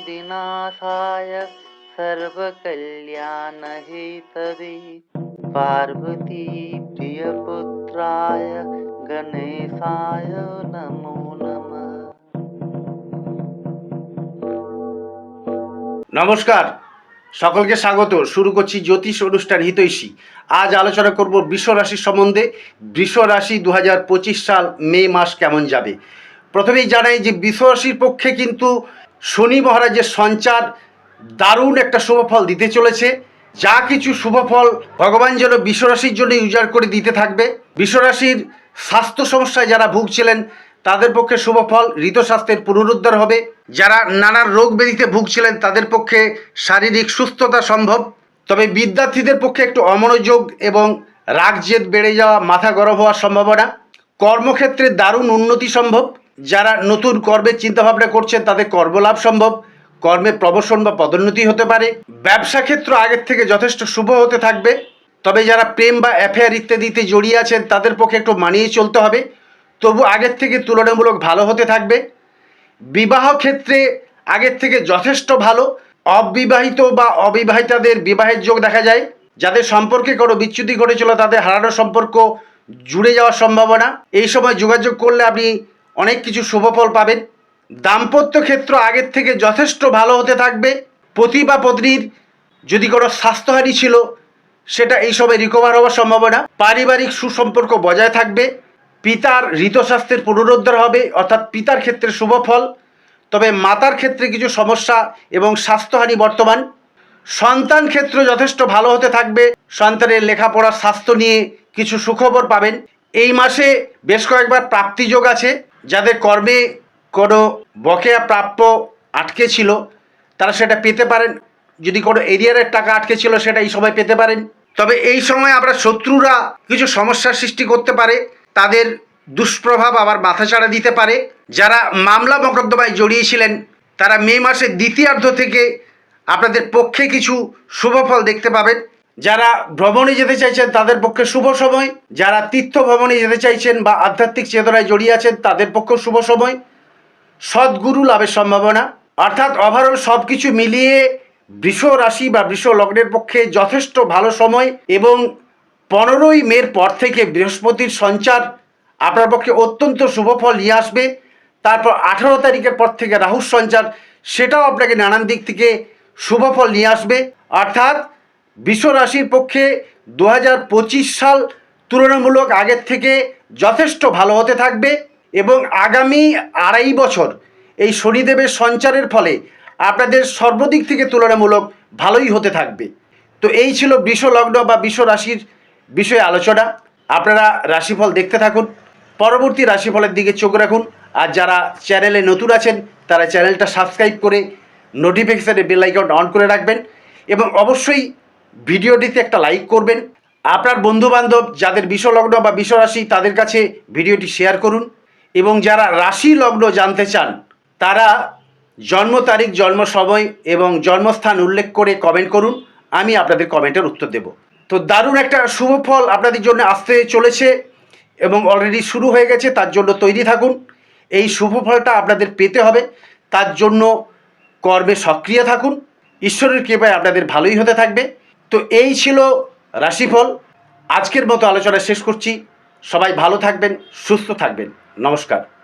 सर्वविघ्नविनाशाय सर्वकल्याणहेतवे पार्वती प्रियपुत्राय गणेशाय नमो नमः নমস্কার সকলকে স্বাগত শুরু করছি জ্যোতিষ অনুষ্ঠান হিতৈষী আজ আলোচনা করব বৃষ রাশির সম্বন্ধে বৃষ রাশি দু সাল মে মাস কেমন যাবে প্রথমেই জানাই যে বৃষ রাশির পক্ষে কিন্তু শনি মহারাজের সঞ্চার দারুণ একটা শুভফল দিতে চলেছে। যা কিছু শুভফল ভগবান যেন বিশ্বরাশির জন্য উজাড় করে দিতে থাকবে। বিশ্বরাশির স্বাস্থ্য সমস্যায় যারা ভুগছিলেন, তাদের পক্ষে শুভফল ঋতস্বাস্থ্যের পুনরুদ্ধার হবে। যারা নানান রোগ ব্যাধিতে ভুগছিলেন, তাদের পক্ষে শারীরিক সুস্থতা সম্ভব। তবে বিদ্যার্থীদের পক্ষে একটু অমনোযোগ এবং রাগ জেদ বেড়ে যাওয়া, মাথা গরম হওয়ার সম্ভাবনা। কর্মক্ষেত্রে দারুণ উন্নতি সম্ভব। যারা নতুন কর্মের চিন্তাভাবনা করছেন, তাদের কর্মলাভ সম্ভব। কর্মে প্রমোশন বা পদোন্নতি হতে পারে। ব্যবসা ক্ষেত্র আগের থেকে যথেষ্ট শুভ হতে থাকবে। তবে যারা প্রেম বা অ্যাফেয়ার ইত্যাদিতে জড়িয়ে আছেন, তাদের পক্ষে একটু মানিয়ে চলতে হবে। তবু আগের থেকে তুলনামূলক ভালো হতে থাকবে। বিবাহ ক্ষেত্রে আগের থেকে যথেষ্ট ভালো। অবিবাহিত বা অবিবাহিতাদের বিবাহের যোগ দেখা যায়। যাদের সম্পর্কে কোনো বিচ্যুতি ঘটেছিল, তাদের হারানো সম্পর্ক জুড়ে যাওয়ার সম্ভাবনা। এই সময় যোগাযোগ করলে আপনি অনেক কিছু শুভফল পাবেন। দাম্পত্য ক্ষেত্র আগের থেকে যথেষ্ট ভালো হতে থাকবে। পতি বা পত্নীর যদি কোনো স্বাস্থ্যহানি ছিল, সেটা এই সময় রিকভার হওয়ার সম্ভাবনা। পারিবারিক সুসম্পর্ক বজায় থাকবে। পিতার ঋতস্বাস্থ্যের পুনরুদ্ধার হবে, অর্থাৎ পিতার ক্ষেত্রে শুভ ফল তবে মাতার ক্ষেত্রে কিছু সমস্যা এবং স্বাস্থ্যহানি বর্তমান। সন্তান ক্ষেত্র যথেষ্ট ভালো হতে থাকবে। সন্তানের লেখাপড়ার স্বাস্থ্য নিয়ে কিছু সুখবর পাবেন। এই মাসে বেশ কয়েকবার প্রাপ্তিযোগ আছে। যাদের কর্মে কোনো বকেয়া প্রাপ্য আটকে ছিল, তারা সেটা পেতে পারেন। যদি কোনো এরিয়ারের টাকা আটকে ছিল, সেটা এই সময় পেতে পারেন। তবে এই সময় আমরা শত্রুরা কিছু সমস্যার সৃষ্টি করতে পারে, তাদের দুষ্প্রভাব আবার মাথাচাড়া দিতে পারে। যারা মামলা মোকদ্দমায় জড়িয়েছিলেন, তারা মে মাসের দ্বিতীয়ার্ধ থেকে আপনাদের পক্ষে কিছু শুভফল দেখতে পাবেন। যারা ভ্রমণে যেতে চাইছেন, তাদের পক্ষে শুভ সময়। যারা তীর্থ ভ্রমণে যেতে চাইছেন বা আধ্যাত্মিক চেতনায় জড়িয়ে আছেন, তাদের পক্ষে শুভ সময়। সদ্গুরু লাভের সম্ভাবনা। অর্থাৎ ওভারঅল সব কিছু মিলিয়ে বৃষ রাশি বা বৃষ লগ্নের পক্ষে যথেষ্ট ভালো সময় এবং পনেরোই মের পর থেকে বৃহস্পতির সঞ্চার আপনার পক্ষে অত্যন্ত শুভফল নিয়ে আসবে। তারপর আঠারো তারিখের পর থেকে রাহুর সঞ্চার, সেটাও আপনাকে নানান দিক থেকে শুভফল নিয়ে আসবে। অর্থাৎ রাশির পক্ষে দু হাজার পঁচিশ সাল তুলনামূলক আগের থেকে যথেষ্ট ভালো হতে থাকবে এবং আগামী আড়াই বছর এই শনিদেবের সঞ্চারের ফলে আপনাদের সর্বদিক থেকে তুলনামূলক ভালোই হতে থাকবে। তো এই ছিল বিশ্ব লগ্ন বা বিশ্ব রাশির বিষয়ে আলোচনা। আপনারা রাশিফল দেখতে থাকুন। পরবর্তী রাশিফলের দিকে চোখ রাখুন। আর যারা চ্যানেলে নতুন আছেন, তারা চ্যানেলটা সাবস্ক্রাইব করে নোটিফিকেশানে বেল আইকনটা অন করে রাখবেন। এবং অবশ্যই ভিডিওটিতে একটা লাইক করবেন। আপনার বন্ধুবান্ধব যাদের বিশ্বলগ্ন বা বিশ্বরাশি, তাদের কাছে ভিডিওটি শেয়ার করুন। এবং যারা রাশি লগ্ন জানতে চান, তারা জন্ম তারিখ, জন্ম সময় এবং জন্মস্থান উল্লেখ করে কমেন্ট করুন। আমি আপনাদের কমেন্টের উত্তর দেব। তো দারুণ একটা শুভ ফল আপনাদের জন্য আসতে চলেছে এবং অলরেডি শুরু হয়ে গেছে, তার জন্য তৈরি থাকুন। এই শুভ ফলটা আপনাদের পেতে হবে। তার জন্য কর্মে সক্রিয় থাকুন। ঈশ্বরের কৃপায় আপনাদের ভালোই হতে থাকবে। তো এই ছিল রাশিফল। আজকের মতো আলোচনা শেষ করছি। সবাই ভালো থাকবেন, সুস্থ থাকবেন। নমস্কার।